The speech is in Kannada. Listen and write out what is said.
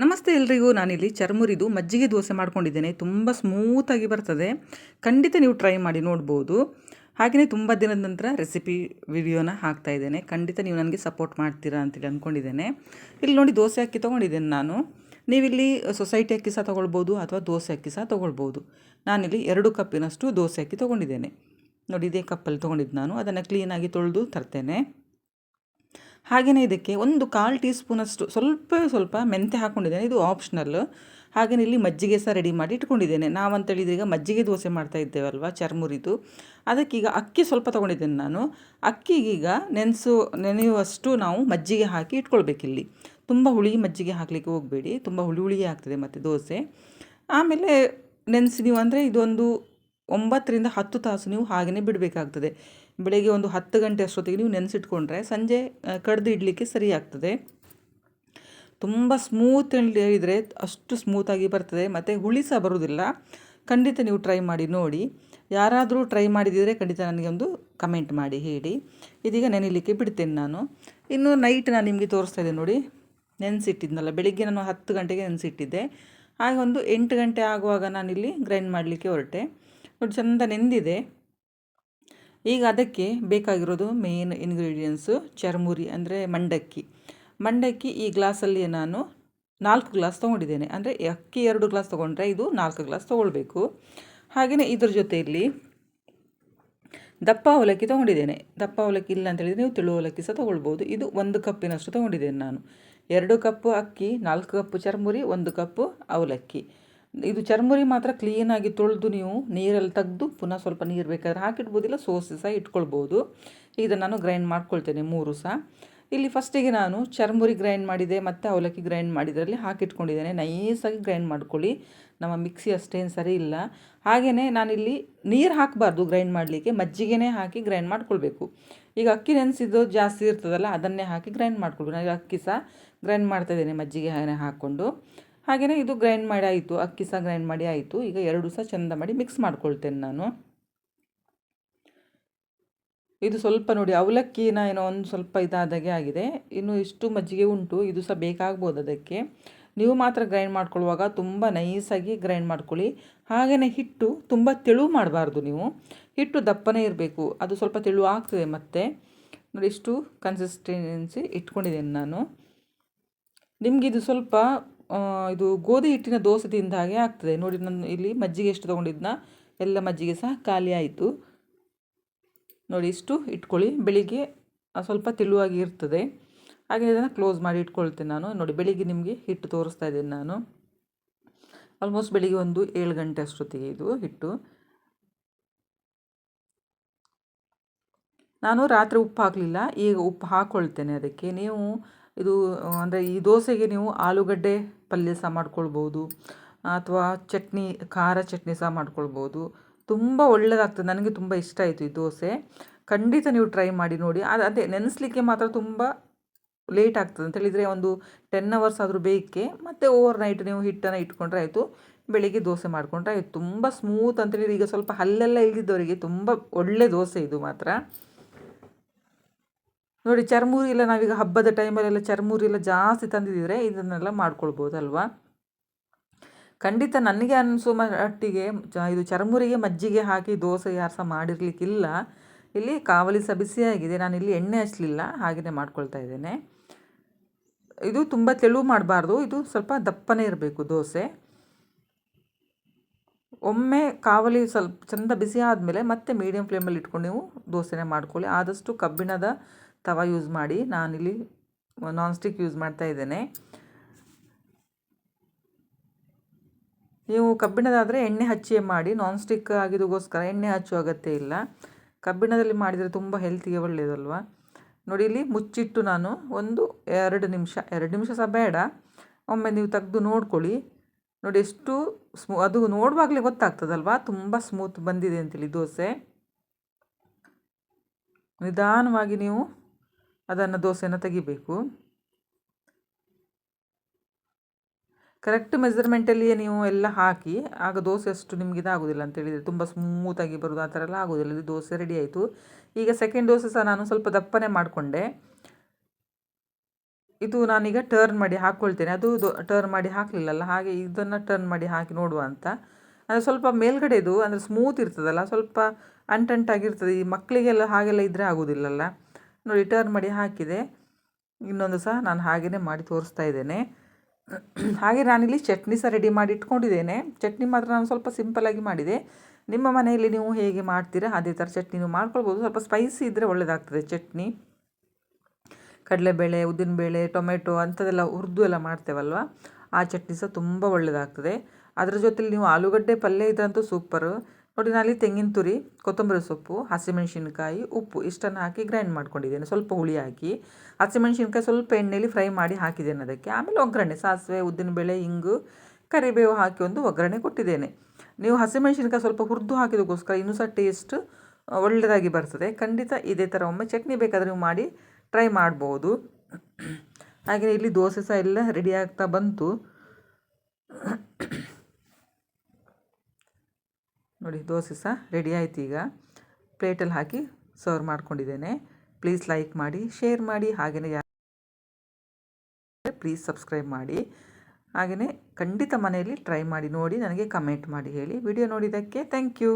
ನಮಸ್ತೆ ಎಲ್ರಿಗೂ, ನಾನಿಲ್ಲಿ ಚರ್ಮುರಿದು ಮಜ್ಜಿಗೆ ದೋಸೆ ಮಾಡ್ಕೊಂಡಿದ್ದೇನೆ. ತುಂಬ ಸ್ಮೂತಾಗಿ ಬರ್ತದೆ. ಖಂಡಿತ ನೀವು ಟ್ರೈ ಮಾಡಿ ನೋಡ್ಬೋದು. ಹಾಗೆಯೇ ತುಂಬ ದಿನದ ನಂತರ ರೆಸಿಪಿ ವಿಡಿಯೋನ ಹಾಕ್ತಾ ಇದ್ದೇನೆ. ಖಂಡಿತ ನೀವು ನನಗೆ ಸಪೋರ್ಟ್ ಮಾಡ್ತೀರಾ ಅಂತೇಳಿ ಅಂದ್ಕೊಂಡಿದ್ದೇನೆ ಇಲ್ಲಿ ನೋಡಿ ದೋಸೆ ಅಕ್ಕಿ ತೊಗೊಂಡಿದ್ದೇನೆ ನಾನು. ನೀವಿಲ್ಲಿ ಸೊಸೈಟಿ ಅಕ್ಕಿ ಸಹ ತೊಗೊಳ್ಬೋದು ಅಥವಾ ದೋಸೆ ಅಕ್ಕಿ ಸಹ ತೊಗೊಳ್ಬೋದು. ನಾನಿಲ್ಲಿ ಎರಡು ಕಪ್ಪಿನಷ್ಟು ದೋಸೆ ಅಕ್ಕಿ ತೊಗೊಂಡಿದ್ದೇನೆ. ನೋಡಿ, ಇದೇ ಕಪ್ಪಲ್ಲಿ ತೊಗೊಂಡಿದ್ದು ನಾನು. ಅದನ್ನು ಕ್ಲೀನಾಗಿ ತೊಳೆದು ತರ್ತೇನೆ. ಹಾಗೆಯೇ ಇದಕ್ಕೆ ಒಂದು ಕಾಲು ಟೀ ಸ್ಪೂನಷ್ಟು ಸ್ವಲ್ಪ ಸ್ವಲ್ಪ ಮೆಂತೆ ಹಾಕ್ಕೊಂಡಿದ್ದೇನೆ ಇದು ಆಪ್ಷನಲ್ ಹಾಗೆಯೇ ಇಲ್ಲಿ ಮಜ್ಜಿಗೆ ಸಹ ರೆಡಿ ಮಾಡಿ ಇಟ್ಕೊಂಡಿದ್ದೇನೆ. ನಾವಂತೇಳಿದ್ರೆ ಈಗ ಮಜ್ಜಿಗೆ ದೋಸೆ ಮಾಡ್ತಾ ಇದ್ದೇವಲ್ವ ಚರ್ಮುರಿದು. ಅದಕ್ಕೀಗ ಅಕ್ಕಿ ಸ್ವಲ್ಪ ತೊಗೊಂಡಿದ್ದೇನೆ ನಾನು. ಅಕ್ಕಿಗೀಗ ನೆನೆಸು, ನೆನೆಯುವಷ್ಟು ನಾವು ಮಜ್ಜಿಗೆ ಹಾಕಿ ಇಟ್ಕೊಳ್ಬೇಕಿಲ್ಲಿ. ತುಂಬ ಹುಳಿ ಮಜ್ಜಿಗೆ ಹಾಕಲಿಕ್ಕೆ ಹೋಗಬೇಡಿ. ತುಂಬ ಹುಳಿ ಹುಳಿ ಆಗ್ತದೆ ಮತ್ತು ದೋಸೆ. ಆಮೇಲೆ ನೆನೆಸಿ ನೀವು ಅಂದರೆ ಇದೊಂದು ಒಂಬತ್ತರಿಂದ ಹತ್ತು ತಾಸು ನೀವು ಹಾಗೆಯೇ ಬಿಡಬೇಕಾಗ್ತದೆ. ಬೆಳಗ್ಗೆ ಒಂದು ಹತ್ತು ಗಂಟೆ ಅಷ್ಟೊತ್ತಿಗೆ ನೀವು ನೆನೆಸಿಟ್ಕೊಂಡ್ರೆ ಸಂಜೆ ಕಡ್ದು ಇಡಲಿಕ್ಕೆ ಸರಿ ಆಗ್ತದೆ. ತುಂಬ ಸ್ಮೂತ್ ಹೇಳಿದರೆ ಅಷ್ಟು ಸ್ಮೂತಾಗಿ ಬರ್ತದೆ. ಮತ್ತು ಹುಳಿ ಸಹ ಬರೋದಿಲ್ಲ. ಖಂಡಿತ ನೀವು ಟ್ರೈ ಮಾಡಿ ನೋಡಿ. ಯಾರಾದರೂ ಟ್ರೈ ಮಾಡಿದಿದ್ರೆ ಖಂಡಿತ ನನಗೆ ಒಂದು ಕಮೆಂಟ್ ಮಾಡಿ, ಹೇಳಿ. ಇದೀಗ ನೆನೆಯಲಿಕ್ಕೆ ಬಿಡ್ತೇನೆ ನಾನು. ಇನ್ನು ನೈಟ್ ನಾನು ನಿಮಗೆ ತೋರಿಸ್ತಾ ಇದ್ದೆ ನೋಡಿ. ನೆನೆಸಿಟ್ಟಿದ್ನಲ್ಲ, ಬೆಳಿಗ್ಗೆ ನಾನು ಹತ್ತು ಗಂಟೆಗೆ ನೆನೆಸಿಟ್ಟಿದ್ದೆ. ಹಾಗೆ ಒಂದು ಎಂಟು ಗಂಟೆ ಆಗುವಾಗ ನಾನಿಲ್ಲಿ ಗ್ರೈಂಡ್ ಮಾಡಲಿಕ್ಕೆ ಹೊರಟೆ. ನೋಡಿ, ಚೆಂದ ನೆಂದಿದೆ. ಈಗ ಅದಕ್ಕೆ ಬೇಕಾಗಿರೋದು ಮೇನ್ ಇಂಗ್ರೀಡಿಯೆಂಟ್ಸು ಚರ್ಮುರಿ ಅಂದರೆ ಮಂಡಕ್ಕಿ. ಮಂಡಕ್ಕಿ ಈ ಗ್ಲಾಸಲ್ಲಿ ನಾನು ನಾಲ್ಕು ಗ್ಲಾಸ್ ತೊಗೊಂಡಿದ್ದೇನೆ. ಅಂದರೆ ಅಕ್ಕಿ ಎರಡು ಗ್ಲಾಸ್ ತೊಗೊಂಡ್ರೆ ಇದು ನಾಲ್ಕು ಗ್ಲಾಸ್ ತೊಗೊಳ್ಬೇಕು. ಹಾಗೆಯೇ ಇದ್ರ ಜೊತೆಯಲ್ಲಿ ದಪ್ಪ ಅವಲಕ್ಕಿ ತೊಗೊಂಡಿದ್ದೇನೆ. ದಪ್ಪ ಅವಲಕ್ಕಿ ಇಲ್ಲ ಅಂತ ಹೇಳಿದರೆ ನೀವು ತಿಳು ಅವಲಕ್ಕಿ ಸಹ ತೊಗೊಳ್ಬೋದು. ಇದು ಒಂದು ಕಪ್ಪಿನಷ್ಟು ತೊಗೊಂಡಿದ್ದೇನೆ ನಾನು. ಎರಡು ಕಪ್ಪು ಅಕ್ಕಿ, ನಾಲ್ಕು ಕಪ್ಪು ಚರ್ಮುರಿ, ಒಂದು ಕಪ್ಪು ಅವಲಕ್ಕಿ. ಇದು ಚರ್ಮುರಿ ಮಾತ್ರ ಕ್ಲೀನಾಗಿ ತೊಳೆದು ನೀವು ನೀರಲ್ಲಿ ತೆಗೆದು ಪುನಃ ಸ್ವಲ್ಪ ನೀರು ಬೇಕಾದ್ರೆ ಹಾಕಿಡ್ಬೋದಿಲ್ಲ ಸೋಸಿ ಸಹ ಇಟ್ಕೊಳ್ಬೋದು. ಇದನ್ನು ನಾನು ಗ್ರೈಂಡ್ ಮಾಡ್ಕೊಳ್ತೇನೆ ಮೂರು ಸಹ. ಇಲ್ಲಿ ಫಸ್ಟಿಗೆ ನಾನು ಚರ್ಮುರಿ ಗ್ರೈಂಡ್ ಮಾಡಿದೆ, ಮತ್ತು ಅವಲಕ್ಕಿ ಗ್ರೈಂಡ್ ಮಾಡಿದ್ರಲ್ಲಿ ಹಾಕಿಟ್ಕೊಂಡಿದ್ದೇನೆ. ನೈಸಾಗಿ ಗ್ರೈಂಡ್ ಮಾಡ್ಕೊಳ್ಳಿ. ನಮ್ಮ ಮಿಕ್ಸಿ ಅಷ್ಟೇನು ಸರಿ ಇಲ್ಲ. ಹಾಗೆಯೇ ನಾನಿಲ್ಲಿ ನೀರು ಹಾಕಬಾರ್ದು ಗ್ರೈಂಡ್ ಮಾಡಲಿಕ್ಕೆ, ಮಜ್ಜಿಗೆನೇ ಹಾಕಿ ಗ್ರೈಂಡ್ ಮಾಡ್ಕೊಳ್ಬೇಕು. ಈಗ ಅಕ್ಕಿ ನೆನೆಸಿದ್ದು ಜಾಸ್ತಿ ಇರ್ತದಲ್ಲ, ಅದನ್ನೇ ಹಾಕಿ ಗ್ರೈಂಡ್ ಮಾಡ್ಕೊಳ್ಬೇಕು ನಾನು ಅಕ್ಕಿ ಸಹ ಗ್ರೈಂಡ್ ಮಾಡ್ತಾಯಿದ್ದೇನೆ ಮಜ್ಜಿಗೆ ಹಾಕ್ಕೊಂಡು. ಹಾಗೆಯೇ ಇದು ಗ್ರೈಂಡ್ ಮಾಡಿ ಆಯಿತು, ಅಕ್ಕಿ ಸಹ ಗ್ರೈಂಡ್ ಮಾಡಿ ಆಯಿತು. ಈಗ ಎರಡು ಸಹ ಚೆಂದ ಮಾಡಿ ಮಿಕ್ಸ್ ಮಾಡ್ಕೊಳ್ತೇನೆ ನಾನು. ಇದು ಸ್ವಲ್ಪ ನೋಡಿ, ಅವಲಕ್ಕಿನ ಏನೋ ಒಂದು ಸ್ವಲ್ಪ ಇದಾದಾಗೆ ಆಗಿದೆ. ಇನ್ನು ಇಷ್ಟು ಮಜ್ಜಿಗೆ ಉಂಟು, ಇದು ಸಹ ಬೇಕಾಗ್ಬೋದು ಅದಕ್ಕೆ. ನೀವು ಮಾತ್ರ ಗ್ರೈಂಡ್ ಮಾಡ್ಕೊಳ್ಳುವಾಗ ತುಂಬ ನೈಸಾಗಿ ಗ್ರೈಂಡ್ ಮಾಡ್ಕೊಳ್ಳಿ. ಹಾಗೆಯೇ ಹಿಟ್ಟು ತುಂಬ ತೆಳು ಮಾಡಬಾರ್ದು ನೀವು. ಹಿಟ್ಟು ದಪ್ಪನೇ ಇರಬೇಕು, ಅದು ಸ್ವಲ್ಪ ತೆಳು ಆಗ್ತದೆ ಮತ್ತೆ. ನೋಡಿ, ಇಷ್ಟು ಕನ್ಸಿಸ್ಟೆನ್ಸಿ ಇಟ್ಕೊಂಡಿದ್ದೇನೆ ನಾನು. ನಿಮಗಿದು ಸ್ವಲ್ಪ ಇದು ಗೋಧಿ ಹಿಟ್ಟಿನ ದೋಸೆ ತಿಂದ ಹಾಗೆ ಆಗ್ತದೆ. ನೋಡಿ, ನಾನು ಇಲ್ಲಿ ಮಜ್ಜಿಗೆ ಎಷ್ಟು ತೊಗೊಂಡಿದ್ನ? ಎಲ್ಲ ಮಜ್ಜಿಗೆ ಸಹ ಖಾಲಿ ಆಯಿತು. ನೋಡಿ, ಇಷ್ಟು ಇಟ್ಕೊಳ್ಳಿ. ಬೆಳಿಗ್ಗೆ ಸ್ವಲ್ಪ ತಿಳುವಾಗಿ ಇರ್ತದೆ. ಹಾಗೆ ಇದನ್ನು ಕ್ಲೋಸ್ ಮಾಡಿ ಇಟ್ಕೊಳ್ತೇನೆ ನಾನು. ನೋಡಿ, ಬೆಳಿಗ್ಗೆ ನಿಮಗೆ ಹಿಟ್ಟು ತೋರಿಸ್ತಾ ಇದ್ದೇನೆ ನಾನು. ಆಲ್ಮೋಸ್ಟ್ ಬೆಳಿಗ್ಗೆ ಒಂದು ಏಳು ಗಂಟೆ ಅಷ್ಟೊತ್ತಿಗೆ ಇದು ಹಿಟ್ಟು. ನಾನು ರಾತ್ರಿ ಉಪ್ಪು ಹಾಕಲಿಲ್ಲ. ಈಗ ಉಪ್ಪು ಹಾಕ್ಕೊಳ್ತೇನೆ ಅದಕ್ಕೆ. ನೀವು ಇದು, ಅಂದರೆ ಈ ದೋಸೆಗೆ ನೀವು ಆಲೂಗಡ್ಡೆ ಪಲ್ಯ ಸಹ ಮಾಡ್ಕೊಳ್ಬೋದು, ಅಥವಾ ಚಟ್ನಿ, ಖಾರ ಚಟ್ನಿ ಸಹ ಮಾಡ್ಕೊಳ್ಬೋದು. ತುಂಬ ಒಳ್ಳೆಯದಾಗ್ತದೆ ನನಗೆ ತುಂಬ ಇಷ್ಟ ಆಯಿತು ಈ ದೋಸೆ. ಖಂಡಿತ ನೀವು ಟ್ರೈ ಮಾಡಿ ನೋಡಿ. ಅದು, ಅದೇ ನೆನೆಸ್ಲಿಕ್ಕೆ ಮಾತ್ರ ತುಂಬ ಲೇಟ್ ಆಗ್ತದೆ ಅಂತ ಹೇಳಿದರೆ ಒಂದು ಟೆನ್ ಅವರ್ಸ್ ಆದರೂ ಬೇಕೇ, ಮತ್ತು ಓವರ್ ನೈಟ್ ನೀವು ಹಿಟ್ಟನ್ನು ಇಟ್ಕೊಂಡ್ರೆ ಆಯಿತು, ಬೆಳಿಗ್ಗೆ ದೋಸೆ ಮಾಡಿಕೊಂಡ್ರೆ ಆಯಿತು. ತುಂಬ ಸ್ಮೂತ್ ಅಂತೇಳಿದರೆ ಈಗ ಸ್ವಲ್ಪ ಹಲ್ಲೆಲ್ಲ ಇಲ್ದಿದ್ದವರಿಗೆ ತುಂಬ ಒಳ್ಳೆ ದೋಸೆ ಇದು ಮಾತ್ರ. ನೋಡಿ ಚರ್ಮೂರಿ ಎಲ್ಲ ನಾವೀಗ ಹಬ್ಬದ ಟೈಮಲ್ಲೆಲ್ಲ ಚರ್ಮೂರಿ ಎಲ್ಲ ಜಾಸ್ತಿ ತಂದಿದ್ದರೆ ಇದನ್ನೆಲ್ಲ ಮಾಡ್ಕೊಳ್ಬೋದಲ್ವಾ? ಖಂಡಿತ ನನಗೆ ಅನಿಸೋ ಮಟ್ಟಿಗೆ ಇದು ಚರ್ಮುರಿಗೆ ಮಜ್ಜಿಗೆ ಹಾಕಿ ದೋಸೆ ಯಾರು ಸಹ ಮಾಡಿರಲಿಕ್ಕಿಲ್ಲ. ಇಲ್ಲಿ ಕಾವಲಿ ಸಹ ಬಿಸಿಯಾಗಿದೆ ನಾನು ಇಲ್ಲಿ ಎಣ್ಣೆ ಹಚ್ಚಲಿಲ್ಲ ಹಾಗೆಯೇ ಮಾಡ್ಕೊಳ್ತಾ ಇದ್ದೇನೆ. ಇದು ತುಂಬ ತೆಳು ಮಾಡಬಾರ್ದು. ಇದು ಸ್ವಲ್ಪ ದಪ್ಪನೇ ಇರಬೇಕು ದೋಸೆ. ಒಮ್ಮೆ ಕಾವಲಿ ಸ್ವಲ್ಪ ಚೆಂದ ಬಿಸಿ ಆದಮೇಲೆ ಮತ್ತೆ ಮೀಡಿಯಂ ಫ್ಲೇಮಲ್ಲಿ ಇಟ್ಕೊಂಡು ನೀವು ದೋಸೆನೇ ಮಾಡ್ಕೊಳ್ಳಿ. ಆದಷ್ಟು ಕಬ್ಬಿಣದ ತವ ಯೂಸ್ ಮಾಡಿ ನಾನಿಲ್ಲಿ ನಾನ್ ಸ್ಟಿಕ್ ಯೂಸ್ ಮಾಡ್ತಾ ಇದ್ದೇನೆ. ನೀವು ಕಬ್ಬಿಣದಾದರೆ ಎಣ್ಣೆ ಹಚ್ಚಿಯೇ ಮಾಡಿ ನಾನ್ ಸ್ಟಿಕ್ ಆಗಿದಕ್ಕೋಸ್ಕರ ಎಣ್ಣೆ ಹಚ್ಚುವ ಅಗತ್ಯ ಇಲ್ಲ. ಕಬ್ಬಿಣದಲ್ಲಿ ಮಾಡಿದರೆ ತುಂಬ ಹೆಲ್ತಿಗೆ ಒಳ್ಳೆಯದಲ್ವ ನೋಡಿ, ಇಲ್ಲಿ ಮುಚ್ಚಿಟ್ಟು ನಾನು ಒಂದು ಎರಡು ನಿಮಿಷ ಎರಡು ನಿಮಿಷ ಸಹ ಬೇಡ. ಒಮ್ಮೆ ನೀವು ತೆಗೆದು ನೋಡ್ಕೊಳ್ಳಿ. ನೋಡಿ, ಎಷ್ಟು ಸ್ಮೂ, ಅದು ನೋಡುವಾಗಲೇ ಗೊತ್ತಾಗ್ತದಲ್ವಾ? ತುಂಬ ಸ್ಮೂತ್ ಬಂದಿದೆ ಅಂತೇಳಿ ದೋಸೆ. ನಿಧಾನವಾಗಿ ನೀವು ಅದನ್ನು ದೋಸೆನ ತೆಗಿಬೇಕು. ಕರೆಕ್ಟ್ ಮೆಸರ್ಮೆಂಟಲ್ಲಿಯೇ ನೀವು ಎಲ್ಲ ಹಾಕಿ, ಆಗ ದೋಸೆ ಅಷ್ಟು ನಿಮಗೆ ಇದಾಗೋದಿಲ್ಲ ಅಂತ ಹೇಳಿದರೆ ತುಂಬ ಸ್ಮೂತಾಗಿ ಬರೋದು, ಆ ಥರ ಎಲ್ಲ ಆಗೋದಿಲ್ಲ. ಇದು ದೋಸೆ ರೆಡಿ ಆಯಿತು. ಈಗ ಸೆಕೆಂಡ್ ದೋಸೆ ಸಹ ನಾನು ಸ್ವಲ್ಪ ದಪ್ಪನೆ ಮಾಡಿಕೊಂಡೆ. ಇದು ನಾನೀಗ ಟರ್ನ್ ಮಾಡಿ ಹಾಕ್ಕೊಳ್ತೇನೆ ಅದು ಟರ್ನ್ ಮಾಡಿ ಹಾಕಲಿಲ್ಲಲ್ಲ, ಹಾಗೆ ಇದನ್ನು ಟರ್ನ್ ಮಾಡಿ ಹಾಕಿ ನೋಡುವ ಅಂತ. ಅಂದರೆ ಸ್ವಲ್ಪ ಮೇಲ್ಗಡೆದು, ಅಂದರೆ ಸ್ಮೂತ್ ಇರ್ತದಲ್ಲ, ಸ್ವಲ್ಪ ಅಂಟಂಟಾಗಿರ್ತದೆ ಈ ಮಕ್ಕಳಿಗೆಲ್ಲ ಹಾಗೆಲ್ಲ ಇದ್ದರೆ ಆಗೋದಿಲ್ಲಲ್ಲ. ನೋಡಿ ಟರ್ನ್ ಮಾಡಿ ಹಾಕಿದೆ. ಇನ್ನೊಂದು ಸಹ ನಾನು ಹಾಗೆಯೇ ಮಾಡಿ ತೋರಿಸ್ತಾ ಇದ್ದೇನೆ. ಹಾಗೆ ನಾನಿಲ್ಲಿ ಚಟ್ನಿ ಸಹ ರೆಡಿ ಮಾಡಿ ಇಟ್ಕೊಂಡಿದ್ದೇನೆ. ಚಟ್ನಿ ಮಾತ್ರ ನಾನು ಸ್ವಲ್ಪ ಸಿಂಪಲಾಗಿ ಮಾಡಿದೆ. ನಿಮ್ಮ ಮನೆಯಲ್ಲಿ ನೀವು ಹೇಗೆ ಮಾಡ್ತೀರಾ, ಅದೇ ಥರ ಚಟ್ನಿ ನೀವು ಮಾಡ್ಕೊಳ್ಬೋದು. ಸ್ವಲ್ಪ ಸ್ಪೈಸಿ ಇದ್ದರೆ ಒಳ್ಳೆಯದಾಗ್ತದೆ ಚಟ್ನಿ. ಕಡಲೆಬೇಳೆ, ಉದ್ದಿನಬೇಳೆ, ಟೊಮೆಟೊ ಅಂಥದ್ದೆಲ್ಲ ಹುರಿದು ಎಲ್ಲ ಮಾಡ್ತೇವಲ್ವ? ಆ ಚಟ್ನಿ ಸಹ ತುಂಬ ಒಳ್ಳೆಯದಾಗ್ತದೆ ಅದರ ಜೊತೆಲಿ ನೀವು ಆಲೂಗಡ್ಡೆ ಪಲ್ಯ ಇದ್ರಂತೂ ಸೂಪರು ನೋಡಿ ತೆಂಗಿನ ತುರಿ, ಕೊತ್ತಂಬರಿ ಸೊಪ್ಪು, ಹಸಿಮೆಣಸಿನ್ಕಾಯಿ, ಉಪ್ಪು ಇಷ್ಟನ್ನು ಹಾಕಿ ಗ್ರೈಂಡ್ ಮಾಡ್ಕೊಂಡಿದ್ದೇನೆ. ಸ್ವಲ್ಪ ಹುಳಿ ಹಾಕಿ, ಹಸಿಮೆಣಸಿನ್ಕಾಯಿ ಸ್ವಲ್ಪ ಎಣ್ಣೆಯಲ್ಲಿ ಫ್ರೈ ಮಾಡಿ ಹಾಕಿದ್ದೇನೆ ಅದಕ್ಕೆ. ಆಮೇಲೆ ಒಗ್ಗರಣೆ, ಸಾಸಿವೆ ಉದ್ದಿನಬೇಳೆ ಇಂಗು, ಕರಿಬೇವು ಹಾಕಿ ಒಂದು ಒಗ್ಗರಣೆ ಕೊಟ್ಟಿದ್ದೇನೆ. ನೀವು ಹಸಿಮೆಣಸಿನ್ಕಾಯಿ ಸ್ವಲ್ಪ ಹುರಿದು ಹಾಕಿದಕ್ಕೋಸ್ಕರ ಇನ್ನೂ ಸಹ ಟೇಸ್ಟ್ ಒಳ್ಳೆಯದಾಗಿ ಬರ್ತದೆ. ಖಂಡಿತ ಇದೇ ಥರ ಒಮ್ಮೆ ಚಟ್ನಿ ಬೇಕಾದರೆ ನೀವು ಮಾಡಿ ಟ್ರೈ ಮಾಡ್ಬೋದು. ಹಾಗೆ ಇಲ್ಲಿ ದೋಸೆ ಸಹ ಎಲ್ಲ ರೆಡಿ ಆಗ್ತಾ ಬಂತು. ನೋಡಿ, ದೋಸೆ ಸಹ ರೆಡಿ ಆಯ್ತು ಈಗ. ಪ್ಲೇಟಲ್ಲಿ ಹಾಕಿ ಸರ್ವ್ ಮಾಡ್ಕೊಂಡಿದ್ದೇನೆ. ಪ್ಲೀಸ್ ಲೈಕ್ ಮಾಡಿ ಶೇರ್ ಮಾಡಿ ಹಾಗೆಯೇ ಯಾರು ಪ್ಲೀಸ್ ಸಬ್ಸ್ಕ್ರೈಬ್ ಮಾಡಿ. ಹಾಗೆಯೇ ಖಂಡಿತ ಮನೆಯಲ್ಲಿ ಟ್ರೈ ಮಾಡಿ, ನೋಡಿ, ನನಗೆ ಕಮೆಂಟ್ ಮಾಡಿ ಹೇಳಿ. ವಿಡಿಯೋ ನೋಡಿದ್ದಕ್ಕೆ ಥ್ಯಾಂಕ್ ಯು